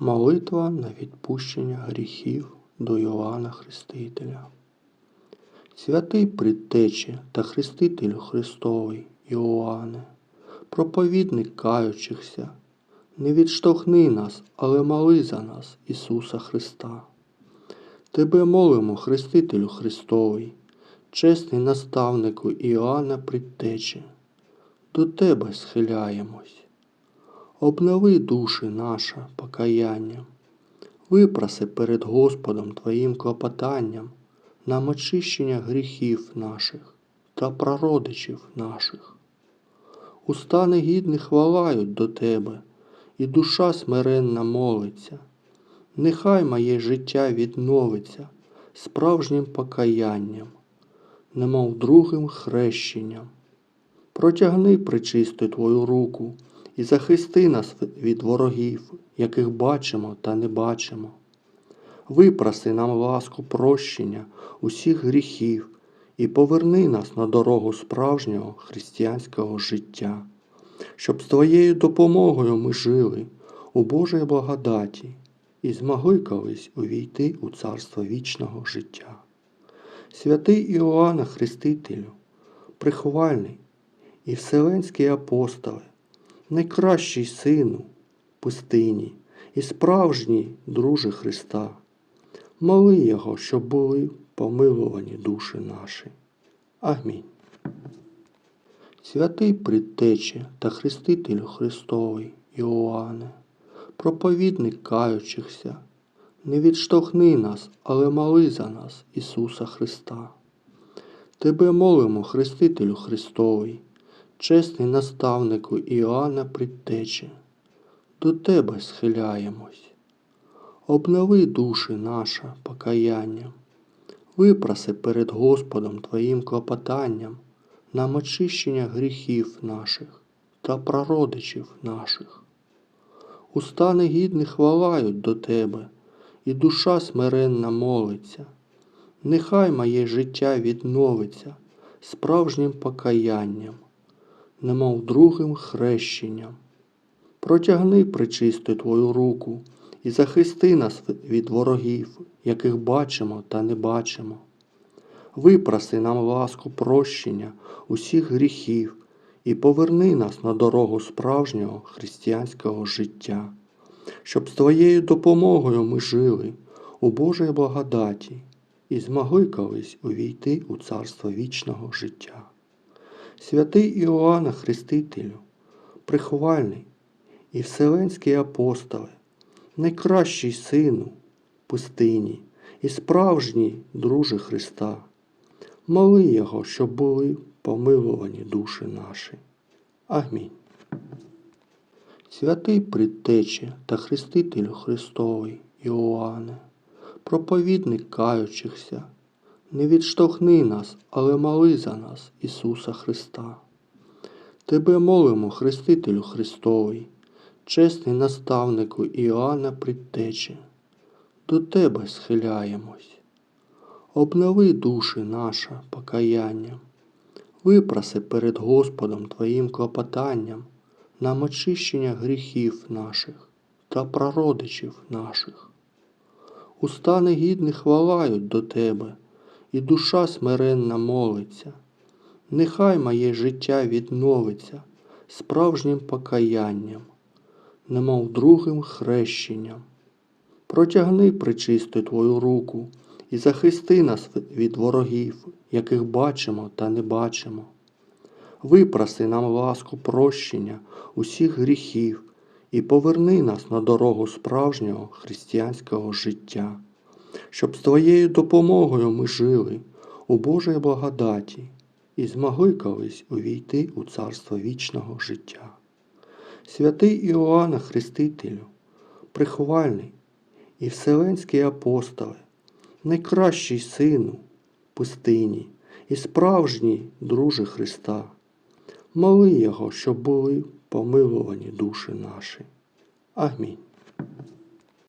Молитва на відпущення гріхів до Йоанна Хрестителя. Святий Предтече та Хрестителю Христовий Іоанне, проповідник каючихся, не відштовхни нас, але моли за нас, Ісуса Христа. Тебе молимо, Хрестителю Христовий, чесний наставнику Іоанна Предтече, до Тебе схиляємось. Обнови душі наша покаянням, випроси перед Господом Твоїм клопотанням нам очищення гріхів наших та прародичів наших. Уста негідних валають до Тебе, і душа смиренна молиться. Нехай моє життя відновиться справжнім покаянням, немов другим хрещенням. Протягни причисту Твою руку і захисти нас від ворогів, яких бачимо та не бачимо. Випроси нам ласку прощення усіх гріхів і поверни нас на дорогу справжнього християнського життя, щоб з Твоєю допомогою ми жили у Божій благодаті і змогли колись увійти у царство вічного життя. Святий Іоанна Хрестителю, приховальний і вселенський апостоле, найкращий сину пустині і справжній друже Христа. Моли Його, щоб були помилувані душі наші. Амінь. Святий Предтече та Хрестителю Христовий Іоанне, проповідник каючихся, не відштовхни нас, але моли за нас, Ісуса Христа. Тебе молимо, Хрестителю Христовий, чесний наставнику Іоанна Предтече, до Тебе схиляємось. Обнови душі наша покаянням, випроси перед Господом Твоїм клопотанням нам очищення гріхів наших та прародичів наших. Уста негідних валають до Тебе, і душа смиренна молиться. Нехай моє життя відновиться справжнім покаянням, немов другим хрещенням. Протягни причисту Твою руку і захисти нас від ворогів, яких бачимо та не бачимо. Випроси нам ласку прощення усіх гріхів і поверни нас на дорогу справжнього християнського життя, щоб з Твоєю допомогою ми жили у Божій благодаті і змогли колись увійти у царство вічного життя. Святий Іоанна Хрестителю, приховальний і вселенський апостоле, найкращий сину пустині і справжній друже Христа. Моли Його, щоб були помилувані душі наші. Амінь. Святий Предтече та Хрестителю Христовий Іоанне, проповідник каючихся, не відштовхни нас, але моли за нас, Ісуса Христа. Тебе молимо, Хрестителю Христовий, чесний наставнику Іоанна Предтече, до Тебе схиляємось. Обнови душі наша покаянням, випроси перед Господом Твоїм клопотанням нам очищення гріхів наших та прародичів наших. Уста негідних валають до Тебе, і душа смиренна молиться. Нехай моє життя відновиться справжнім покаянням, немов другим хрещенням. Протягни причисту Твою руку і захисти нас від ворогів, яких бачимо та не бачимо. Випроси нам ласку прощення усіх гріхів і поверни нас на дорогу справжнього християнського життя, щоб з Твоєю допомогою ми жили у Божій благодаті і змогли колись увійти у царство вічного життя. Святий Іоанна Хрестителю, приховальний і вселенський апостоле, найкращий сину пустині і справжній друже Христа. Моли Його, щоб були помилувані душі наші. Амінь.